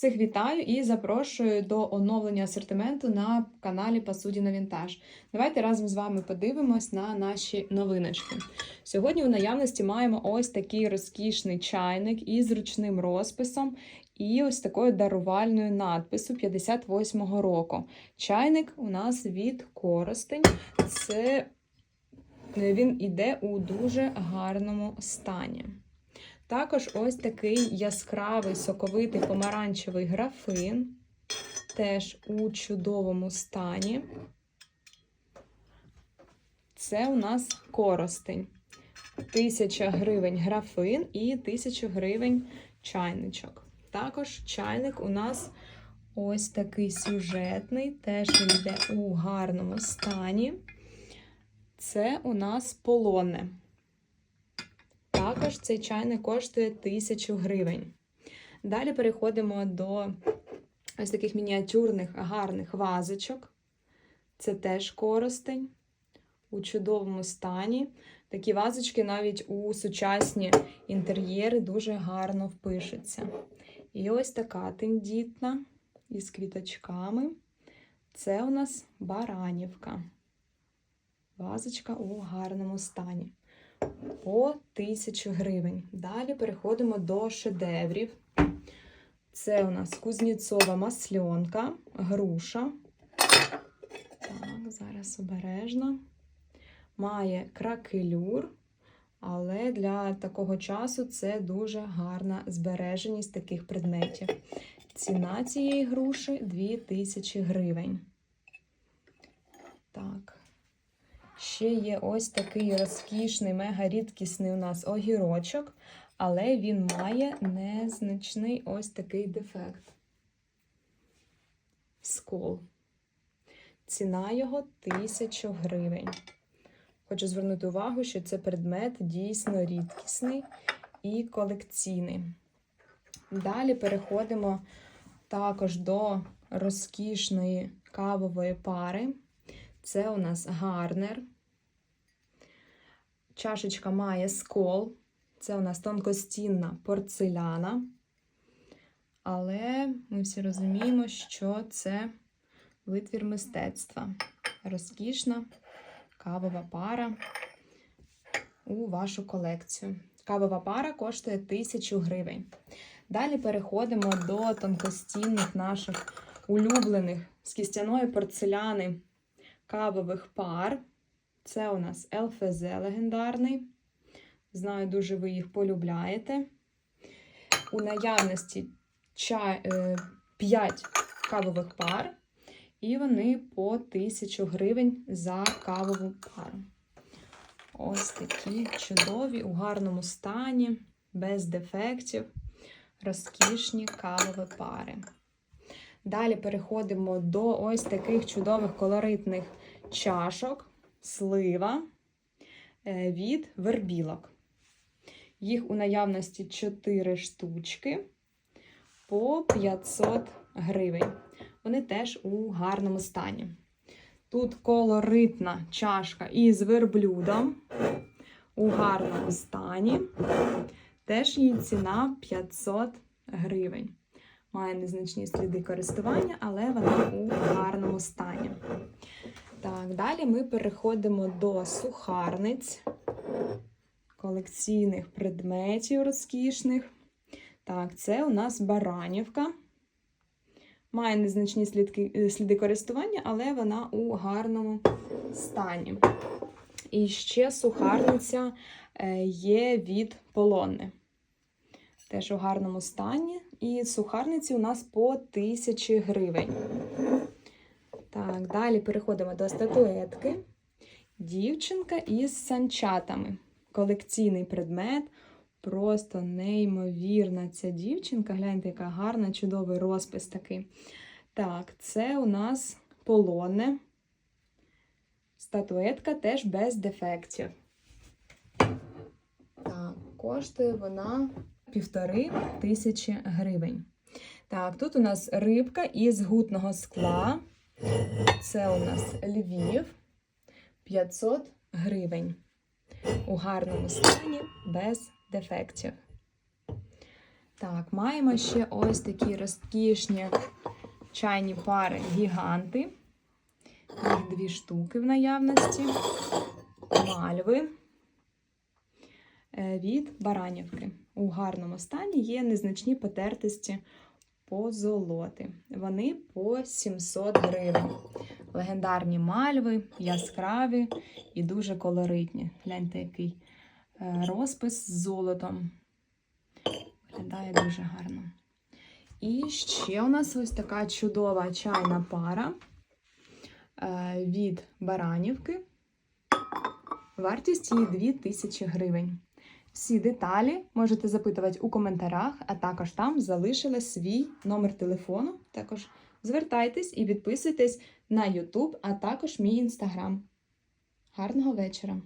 Всіх вітаю і запрошую до оновлення асортименту на каналі Посудіна Вінтаж. Давайте разом з вами подивимось на наші новиночки. Сьогодні у наявності маємо ось такий розкішний чайник із ручним розписом і ось такою дарувальною надпису 58-го року. Чайник у нас від Коростень. Це він іде у дуже гарному стані. Також ось такий яскравий соковитий помаранчевий графин, теж у чудовому стані. Це у нас коростень. 1000 гривень графин і 1000 гривень чайничок. Також чайник у нас ось такий сюжетний, теж він йде у гарному стані. Це у нас полоне. Також цей чайник коштує 1000 гривень. Далі переходимо до ось таких мініатюрних гарних вазочок. Це теж коростень у чудовому стані. Такі вазочки навіть у сучасні інтер'єри дуже гарно впишуться. І ось така тендітна із квіточками. Це у нас баранівка. Вазочка у гарному стані по 1000 гривень. Далі переходимо до шедеврів. Це у нас кузнєцова масльонка, груша. Так, зараз обережно. Має кракелюр, але для такого часу це дуже гарна збереженість таких предметів. Ціна цієї груші 2000 гривень. Так. Ще є ось такий розкішний, мега рідкісний у нас огірочок, але він має незначний ось такий дефект. Скол. Ціна його 1000 гривень. Хочу звернути увагу, що це предмет дійсно рідкісний і колекційний. Далі переходимо також до розкішної кавової пари. Це у нас гарнер. Чашечка має скол. Це у нас тонкостінна порцеляна. Але ми всі розуміємо, що це витвір мистецтва. Розкішна кавова пара у вашу колекцію. Кавова пара коштує 1000 гривень. Далі переходимо до тонкостінних наших улюблених з кістяної порцеляни кавових пар. Це у нас ЛФЗ легендарний. Знаю, дуже ви їх полюбляєте. У наявності 5 кавових пар, і вони по 1000 гривень за кавову пару. Ось такі чудові, у гарному стані, без дефектів, розкішні кавові пари. Далі переходимо до ось таких чудових колоритних чашок, слива е, від вербілок. Їх у наявності 4 штучки по 500 гривень. Вони теж у гарному стані. Тут колоритна чашка із верблюдом у гарному стані. Теж її ціна 500 гривень. Має незначні сліди користування, але вона у гарному стані. Так, далі ми переходимо до сухарниць, колекційних предметів розкішних. Так, це у нас баранівка. Має незначні слідки, сліди користування, але вона у гарному стані. І ще сухарниця е, є від полонни. Теж у гарному стані. І сухарниці у нас по 1000 гривень. Так, далі переходимо до статуетки. Дівчинка із санчатами. Колекційний предмет. Просто неймовірна ця дівчинка. Гляньте, яка гарна, чудовий розпис такий. Так, це у нас полоне. Статуетка теж без дефектів. Так, коштує вона півтори тисячі гривень. Так, тут у нас рибка із гутного скла. Це у нас Львів 500 гривень. У гарному стані без дефектів. Так, маємо ще ось такі розкішні чайні пари гіганти. Їх дві штуки в наявності. Мальви від Баранівки. У гарному стані є незначні потертості позолоти. Вони по 700 гривень. Легендарні мальви, яскраві і дуже колоритні. Гляньте, який е, розпис з золотом. Виглядає дуже гарно. І ще у нас ось така чудова чайна пара е, від Баранівки. Вартість її 2000 гривень. Всі деталі можете запитувати у коментарях, а також там залишила свій номер телефону. Також звертайтесь і підписуйтесь на YouTube, а також мій інстаграм. Гарного вечора!